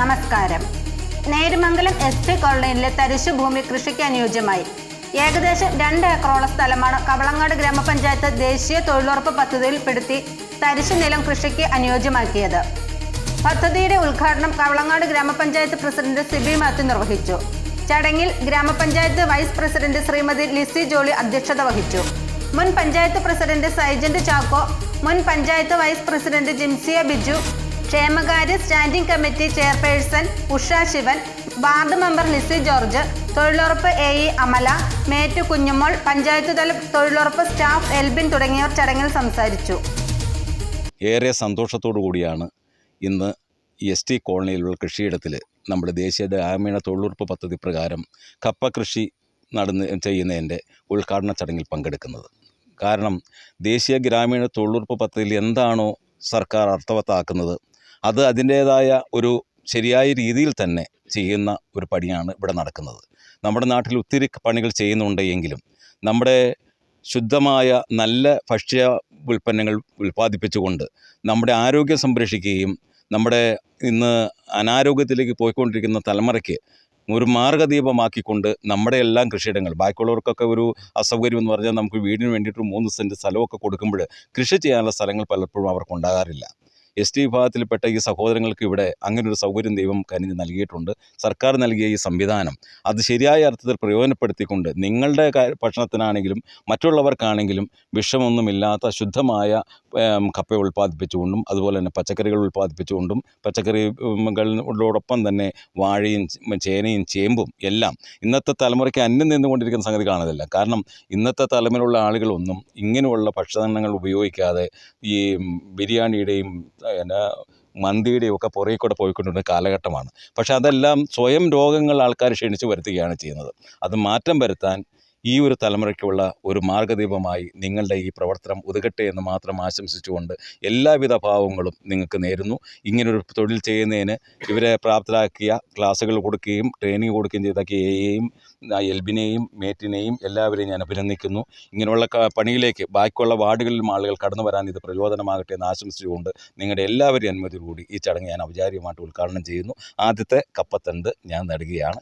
നമസ്കാരം. Nerumangalam S T കോളനിയിലെ തരിശു ഭൂമി കൃഷിക്ക് അനുയോജ്യമായി. ഏകദേശം രണ്ട് ഏക്കറോളം സ്ഥലമാണ് കവളങ്ങാട് ഗ്രാമപഞ്ചായത്ത് ദേശീയ തൊഴിലുറപ്പ് പദ്ധതിയിൽ പെടുത്തി തരിശു നിലം കൃഷിക്ക് അനുയോജ്യമാക്കിയത്. പദ്ധതിയുടെ ഉദ്ഘാടനം കവളങ്ങാട് ഗ്രാമപഞ്ചായത്ത് പ്രസിഡന്റ് സിബി മാത്യു നിർവഹിച്ചു. ചടങ്ങിൽ ഗ്രാമപഞ്ചായത്ത് വൈസ് പ്രസിഡന്റ് ശ്രീമതി ലിസി ജോളി അധ്യക്ഷത വഹിച്ചു. മുൻ പഞ്ചായത്ത് പ്രസിഡന്റ് സൈജന്റ് ചാക്കോ മുൻ പഞ്ചായത്ത് വൈസ് പ്രസിഡന്റ് ജിംസിയ ബിജു ക്ഷേമകാര്യ standing committee chairperson Usha Sivan ward member Lissy George തൊഴിലുറപ്പ് A E Amala mate Kunjumol panchayat തല തൊഴിലുറപ്പ് സ്റ്റാഫ് എൽബിൻ തുടങ്ങിയവർ ചടങ്ങിൽ സംസാരിച്ചു. ഏറെ സന്തോഷത്തോടു കൂടിയാണ് ഇന്ന് എസ് ടി കോളനിയിലുള്ള കൃഷിയിടത്തിൽ നമ്മുടെ ദേശീയ ഗ്രാമീണ തൊഴിലുറപ്പ് പദ്ധതി പ്രകാരം കപ്പ കൃഷി നടന്ന് ചെയ്യുന്നതിന്റെ ഉദ്ഘാടന ചടങ്ങിൽ പങ്കെടുക്കുന്നത്. കാരണം ദേശീയ ഗ്രാമീണ തൊഴിലുറപ്പ് പദ്ധതിയിൽ എന്താണോ സർക്കാർ അർത്ഥവത്താക്കുന്നത് അത് അതിന്റേതായ ഒരു ശരിയായ രീതിയിൽ തന്നെ ചെയ്യുന്ന ഒരു പണിയാണ് ഇവിടെ നടക്കുന്നത്. നമ്മുടെ നാട്ടിൽ ഒത്തിരി പണികൾ ചെയ്യുന്നുണ്ട് എങ്കിലും നമ്മുടെ ശുദ്ധമായ നല്ല ഭക്ഷ്യ ഉൽപ്പന്നങ്ങൾ ഉൽപ്പാദിപ്പിച്ചുകൊണ്ട് നമ്മുടെ ആരോഗ്യം സംരക്ഷിക്കുകയും നമ്മുടെ ഇന്ന് അനാരോഗ്യത്തിലേക്ക് പോയിക്കൊണ്ടിരിക്കുന്ന തലമുറയ്ക്ക് ഒരു മാർഗദീപമാക്കിക്കൊണ്ട് നമ്മുടെ എല്ലാം കൃഷിയിടങ്ങൾ ബാക്കിയുള്ളവർക്കൊക്കെ ഒരു അസൗകര്യം എന്ന് പറഞ്ഞാൽ നമുക്ക് വീടിന് വേണ്ടിയിട്ട് മൂന്ന് സെന്റ് സ്ഥലമൊക്കെ കൊടുക്കുമ്പോൾ കൃഷി ചെയ്യാനുള്ള സ്ഥലങ്ങൾ പലപ്പോഴും അവർക്ക് ഉണ്ടാകാറില്ല. എസ് ടി വിഭാഗത്തിൽപ്പെട്ട ഈ സഹോദരങ്ങൾക്ക് ഇവിടെ അങ്ങനെ ഒരു സൗകര്യം ദൈവം കനിഞ്ഞ് നൽകിയിട്ടുണ്ട്. സർക്കാർ നൽകിയ ഈ സംവിധാനം അത് ശരിയായ അർത്ഥത്തിൽ പ്രയോജനപ്പെടുത്തിക്കൊണ്ട് നിങ്ങളുടെ ഭക്ഷണത്തിനാണെങ്കിലും മറ്റുള്ളവർക്കാണെങ്കിലും വിഷമൊന്നുമില്ലാത്ത ശുദ്ധമായ കപ്പ ഉൽപ്പാദിപ്പിച്ചുകൊണ്ടും അതുപോലെ തന്നെ പച്ചക്കറികൾ ഉൽപ്പാദിപ്പിച്ചുകൊണ്ടും പച്ചക്കറികളോടൊപ്പം തന്നെ വാഴയും ചേനയും ചേമ്പും എല്ലാം ഇന്നത്തെ തലമുറയ്ക്ക് അന്യം നിന്നുകൊണ്ടിരിക്കുന്ന സംഗതി കാണുന്നില്ല. കാരണം ഇന്നത്തെ തലമുറയിലുള്ള ആളുകളൊന്നും ഇങ്ങനെയുള്ള ഭക്ഷണങ്ങൾ ഉപയോഗിക്കാതെ ഈ ബിരിയാണിയുടെയും പിന്നെ മന്തിയുടെയും ഒക്കെ പുറകെ കൂടെ പോയിക്കൊണ്ടിരുന്ന കാലഘട്ടമാണ്. പക്ഷേ അതെല്ലാം സ്വയം രോഗങ്ങൾ ആൾക്കാർ ക്ഷണിച്ച് വരുത്തുകയാണ് ചെയ്യുന്നത്. അത് മാറ്റം വരുത്താൻ ഈ ഒരു തലമുറയ്ക്കുള്ള ഒരു മാർഗദീപമായി നിങ്ങളുടെ ഈ പ്രവർത്തനം ഒതുകട്ടെ എന്ന് മാത്രം ആശംസിച്ചുകൊണ്ട് എല്ലാവിധ ഭാവങ്ങളും നിങ്ങൾക്ക് നേരുന്നു. ഇങ്ങനൊരു തൊഴിൽ ചെയ്യുന്നതിന് ഇവരെ പ്രാപ്തരാക്കിയ ക്ലാസ്സുകൾ കൊടുക്കുകയും ട്രെയിനിങ് കൊടുക്കുകയും ചെയ്ത കെ എയും എൽബിനെയും മേറ്റിനെയും എല്ലാവരെയും ഞാൻ അഭിനന്ദിക്കുന്നു. ഇങ്ങനെയുള്ള പണിയിലേക്ക് ബാക്കിയുള്ള വാർഡുകളിലും ആളുകൾ കടന്നു വരാൻ ഇത് പ്രചോദനമാകട്ടെ എന്ന് ആശംസിച്ചുകൊണ്ട് നിങ്ങളുടെ എല്ലാവരെയും അനുമതിയോടുകൂടി ഈ ചടങ്ങ് ഞാൻ ഔപചാരികമായിട്ട് ഉദ്ഘാടനം ചെയ്യുന്നു. ആദ്യത്തെ കപ്പത്തണ്ട് ഞാൻ നടുകയാണ്.